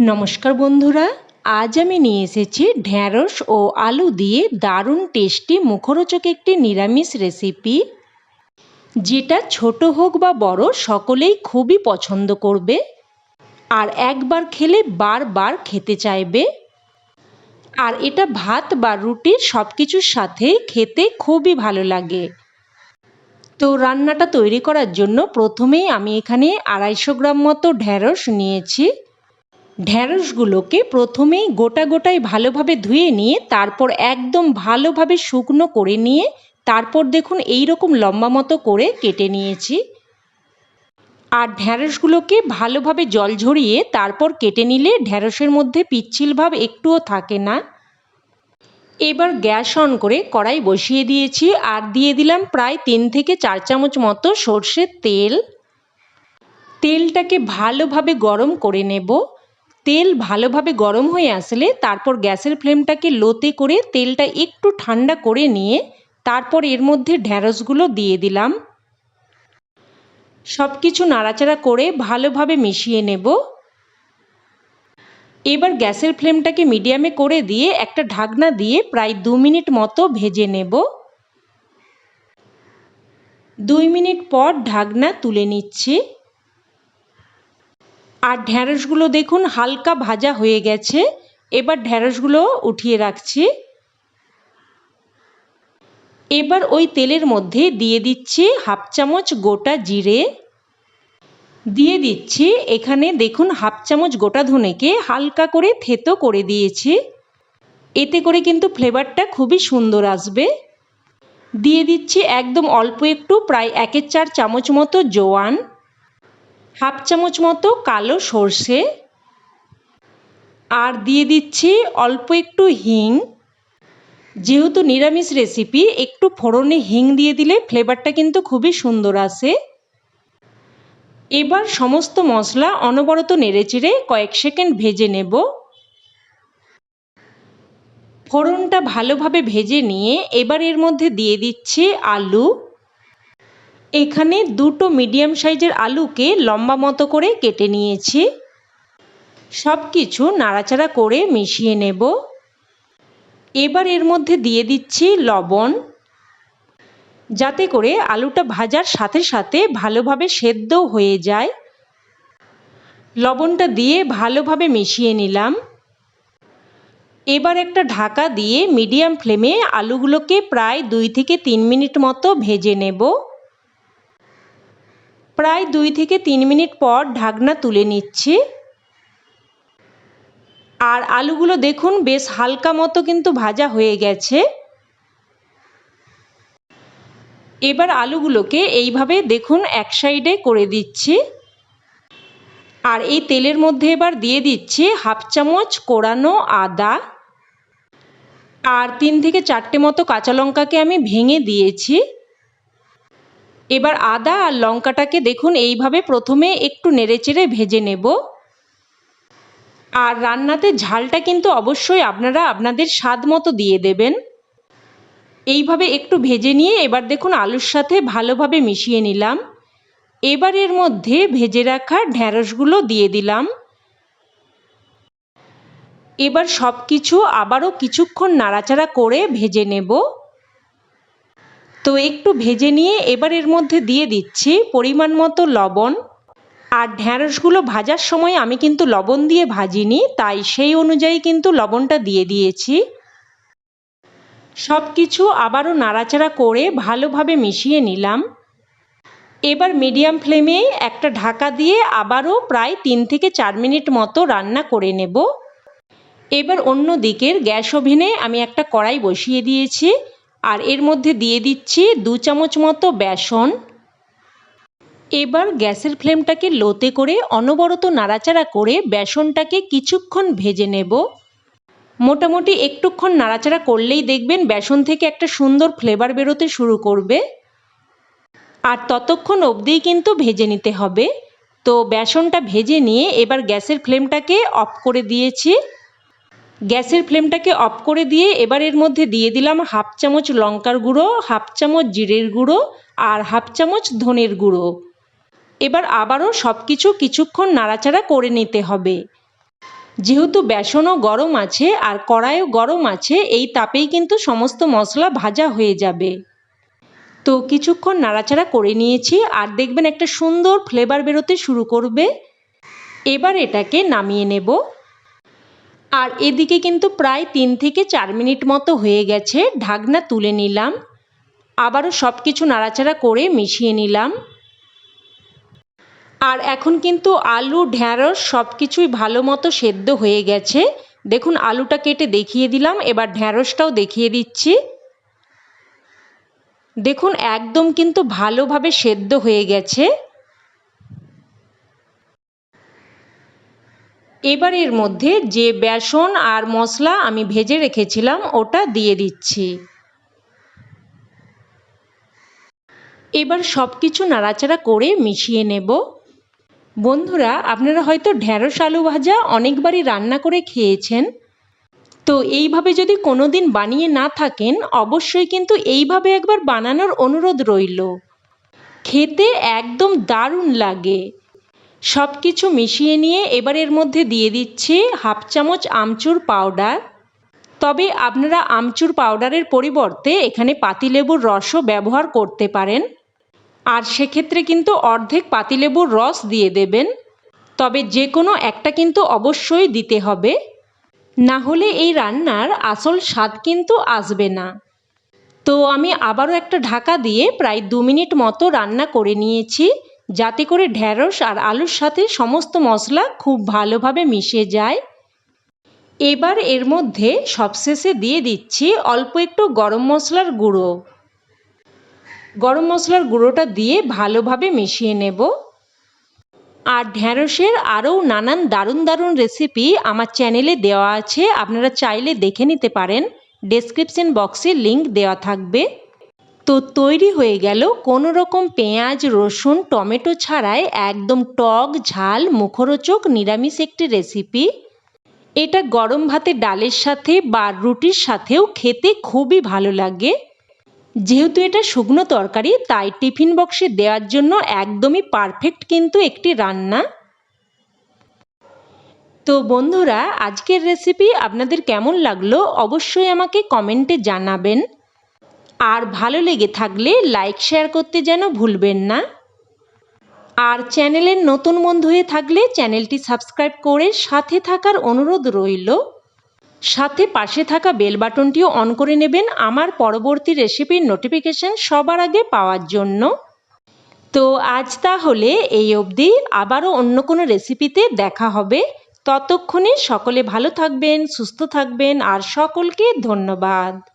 নমস্কার বন্ধুরা, আজ আমি নিয়ে এসেছি ঢ্যাঁড়স ও আলু দিয়ে দারুণ টেস্টি মুখরোচক একটি নিরামিষ রেসিপি যেটা ছোট হোক বা বড়, সকলেই খুবই পছন্দ করবে আর একবার খেলে বারবার খেতে চাইবে। আর এটা ভাত বা রুটির সব কিছুর সাথে খেতে খুবই ভালো লাগে। তো রান্নাটা তৈরি করার জন্য প্রথমেই আমি এখানে আড়াইশো গ্রাম মতো ঢ্যাঁড়স নিয়েছি। ঢ্যাঁড়সগুলোকে প্রথমেই গোটা গোটাই ভালোভাবে ধুয়ে নিয়ে তারপর একদম ভালোভাবে শুকনো করে নিয়ে তারপর দেখুন এই রকম লম্বা মতো করে কেটে নিয়েছি। আর ঢ্যাঁড়সগুলোকে ভালোভাবে জল ঝরিয়ে তারপর কেটে নিলে ঢ্যাঁড়সের মধ্যে পিচ্ছিল ভাব একটুও থাকে না। এবার গ্যাস অন করে কড়াই বসিয়ে দিয়েছি আর দিয়ে দিলাম প্রায় তিন থেকে চার চামচ মতো সর্ষের তেল। তেলটাকে ভালোভাবে গরম করে নেব। তেল ভালোভাবে গরম হয়ে আসলে তারপর গ্যাসের ফ্লেমটাকে লোতে করে তেলটা একটু ঠান্ডা করে নিয়ে তারপর এর মধ্যে ঢ্যাঁড়সগুলো দিয়ে দিলাম। সব কিছু নাড়াচাড়া করে ভালোভাবে মিশিয়ে নেব। এবার গ্যাসের ফ্লেমটাকে মিডিয়ামে করে দিয়ে একটা ঢাকনা দিয়ে প্রায় দু মিনিট মতো ভেজে নেব। দুই মিনিট পর ঢাকনা তুলে নিচ্ছি। আর ঢ্যাঁড়সগুলো দেখুন, হালকা ভাজা হয়ে গেছে। এবার ঢ্যাঁড়সগুলো উঠিয়ে রাখছি। এবার ওই তেলের মধ্যে দিয়ে দিচ্ছি হাফ চামচ গোটা জিরে। দিয়ে দিচ্ছি এখানে দেখুন, হাফ চামচ গোটা ধনেকে হালকা করে থেতো করে দিয়েছি। এতে করে কিন্তু ফ্লেভারটা খুবই সুন্দর আসবে। দিয়ে দিচ্ছি একদম অল্প একটু, প্রায় একের চার চামচ মতো জোয়ান। হাফ চামচ মতো কালো সর্ষে। আর দিয়ে দিচ্ছি অল্প একটু হিং। যেহেতু নিরামিষ রেসিপি একটু ফোড়নে হিং দিয়ে দিলে ফ্লেভারটা কিন্তু খুবই সুন্দর আসে। এবার সমস্ত মশলা অনবরত নেড়েচেড়ে কয়েক সেকেন্ড ভেজে নেব। ফোড়নটা ভালোভাবে ভেজে নিয়ে এবার এর মধ্যে দিয়ে দিচ্ছি আলু। এখানে দুটো মিডিয়াম সাইজের আলুকে লম্বা মতো করে কেটে নিয়েছি। সব কিছু নাড়াচাড়া করে মিশিয়ে নেব। এবার এর মধ্যে দিয়ে দিচ্ছি লবণ। যাতে করে আলুটা ভাজার সাথে সাথে ভালোভাবে সেদ্ধ হয়ে যায়। লবণটা দিয়ে ভালোভাবে মিশিয়ে নিলাম। এবার একটা ঢাকা দিয়ে মিডিয়াম ফ্লেমে আলুগুলোকে প্রায় দুই থেকে তিন মিনিট মতো ভেজে নেব। প্রায় দুই থেকে তিন মিনিট পর ঢাকনা তুলে নিচ্ছি। আর আলুগুলো দেখুন, বেশ হালকা মতো কিন্তু ভাজা হয়ে গেছে। এবার আলুগুলোকে এইভাবে দেখুন, এক সাইডে করে দিচ্ছি। আর এই তেলের মধ্যে এবার দিয়ে দিচ্ছি হাফ চামচ কোড়ানো আদা। আর তিন থেকে চারটে মতো কাঁচা লঙ্কাকে আমি ভেঙে দিয়েছি। এবার আদা আর লঙ্কাটাকে দেখুন, এইভাবে প্রথমে একটু নেড়েচেড়ে ভেজে নেব। আর রান্নাতে ঝালটা কিন্তু অবশ্যই আপনারা আপনাদের স্বাদ মতো দিয়ে দেবেন। এইভাবে একটু ভেজে নিয়ে এবার দেখুন, আলুর সাথে ভালোভাবে মিশিয়ে নিলাম। এবার এর মধ্যে ভেজে রাখা ঢ্যাঁড়সগুলো দিয়ে দিলাম। এবার সব কিছু আবারও কিছুক্ষণ নাড়াচাড়া করে ভেজে নেব। তো একটু ভেজে নিয়ে এবার এর মধ্যে দিয়ে দিচ্ছি পরিমাণ মতো লবণ। আর ঢ্যাঁড়সগুলো ভাজার সময় আমি কিন্তু লবণ দিয়ে ভাজিনি, তাই সেই অনুযায়ী কিন্তু লবণটা দিয়ে দিয়েছি। সব কিছু আবারও নাড়াচাড়া করে ভালোভাবে মিশিয়ে নিলাম। এবার মিডিয়াম ফ্লেমে একটা ঢাকা দিয়ে আবারও প্রায় তিন থেকে চার মিনিট মতো রান্না করে নেব। এবার অন্য দিকের গ্যাস ওভেনে আমি একটা কড়াই বসিয়ে দিয়েছি। আর এর মধ্যে দিয়ে দিচ্ছি দু চামচ মতো বেসন। এবার গ্যাসের ফ্লেমটাকে লোতে করে অনবরত নাড়াচাড়া করে বেসনটাকে কিছুক্ষণ ভেজে নেব। মোটামুটি একটুক্ষণ নাড়াচাড়া করলেই দেখবেন বেসন থেকে একটা সুন্দর ফ্লেভার বেরোতে শুরু করবে। আর ততক্ষণ অবধিই কিন্তু ভেজে নিতে হবে। তো বেসনটা ভেজে নিয়ে এবার গ্যাসের ফ্লেমটাকে অফ করে দিয়েছি। গ্যাসের ফ্লেমটাকে অফ করে দিয়ে এবার এর মধ্যে দিয়ে দিলাম হাফ চামচ লঙ্কার গুঁড়ো, হাফ চামচ জিরের গুঁড়ো আর হাফ চামচ ধনের গুঁড়ো। এবার আবারও সব কিছু কিছুক্ষণ নাড়াচাড়া করে নিতে হবে। যেহেতু বেসনও গরম আছে আর কড়াইও গরম আছে, এই তাপেই কিন্তু সমস্ত মশলা ভাজা হয়ে যাবে। তো কিছুক্ষণ নাড়াচাড়া করে নিয়েছি আর দেখবেন একটা সুন্দর ফ্লেভার বেরোতে শুরু করবে। এবার এটাকে নামিয়ে নেব। আর এদিকে কিন্তু প্রায় তিন থেকে চার মিনিট মতো হয়ে গেছে, ঢাকনা তুলে নিলাম। আবারও সব কিছু নাড়াচাড়া করে মিশিয়ে নিলাম। আর এখন কিন্তু আলু ঢ্যাঁড়স সব কিছুই ভালো মতো সেদ্ধ হয়ে গেছে। দেখুন, আলুটা কেটে দেখিয়ে দিলাম, এবার ঢ্যাঁড়সটাও দেখিয়ে দিচ্ছি। দেখুন, একদম কিন্তু ভালোভাবে সেদ্ধ হয়ে গেছে। এবার এর মধ্যে যে বেসন আর মশলা আমি ভেজে রেখেছিলাম, ওটা দিয়ে দিচ্ছি। এবার সব কিছু নাড়াচাড়া করে মিশিয়ে নেব। বন্ধুরা, আপনারা হয়তো ঢ্যাঁড়স আলু ভাজা অনেকবারই রান্না করে খেয়েছেন। তো এইভাবে যদি কোনো দিন বানিয়ে না থাকেন, অবশ্যই কিন্তু এইভাবে একবার বানানোর অনুরোধ রইল। খেতে একদম দারুণ লাগে। সব কিছু মিশিয়ে নিয়ে এবার এর মধ্যে দিয়ে দিচ্ছি হাফ চামচ আমচুর পাউডার। তবে আপনারা আমচুর পাউডারের পরিবর্তে এখানে পাতিলেবুর রসও ব্যবহার করতে পারেন। আর সেক্ষেত্রে কিন্তু অর্ধেক পাতিলেবুর রস দিয়ে দেবেন। তবে যে কোনো একটা কিন্তু অবশ্যই দিতে হবে। না হলে এই রান্নার আসল স্বাদ কিন্তু আসবে না। তো আমি আবারও একটা ঢাকা দিয়ে প্রায় দু মিনিট মতো রান্না করে নিয়েছি। যাতে করে ঢ্যাঁড়স আর আলুর সাথে সমস্ত মশলা খুব ভালোভাবে মিশে যায়। এবার এর মধ্যে সবশেষে দিয়ে দিচ্ছি অল্প একটু গরম মশলার গুঁড়ো। গরম মশলার গুঁড়োটা দিয়ে ভালোভাবে মিশিয়ে নেব। আর ঢ্যাঁড়সের আরও নানান দারুণ দারুণ রেসিপি আমার চ্যানেলে দেওয়া আছে। আপনারা চাইলে দেখে নিতে পারেন। ডেসক্রিপশন বক্সে লিংক দেওয়া থাকবে। তো তৈরি হয়ে গেল কোনো রকম পেঁয়াজ, রসুন, টমেটো ছাড়াই একদম টক, ঝাল, মুখরোচক, নিরামিষ একটি রেসিপি এটা গরম ভাতে ডালের সাথে বা রুটির সাথেও খেতে খুবই ভালো লাগে। যেহেতু এটা শুকনো তরকারি, তাই টিফিন বক্সে দেওয়ার জন্য একদমই পারফেক্ট কিন্তু একটি রান্না। তো বন্ধুরা, আজকের রেসিপি আপনাদের কেমন লাগল? অবশ্যই আমাকে কমেন্টে জানাবেন। আর ভালো লেগে থাকলে লাইক শেয়ার করতে যেন ভুলবেন না। আর চ্যানেলের নতুন বন্ধু হয়ে থাকলে চ্যানেলটি সাবস্ক্রাইব করে সাথে থাকার অনুরোধ রইল। সাথে পাশে থাকা বেল বাটনটিও অন করে নেবেন আমার পরবর্তী রেসিপির নোটিফিকেশান সবার আগে পাওয়ার জন্য। তো আজ তাহলে এই অবধি, আবারও অন্য কোনো রেসিপিতে দেখা হবে। ততক্ষণে সকলে ভালো থাকবেন, সুস্থ থাকবেন, আর সকলকে ধন্যবাদ।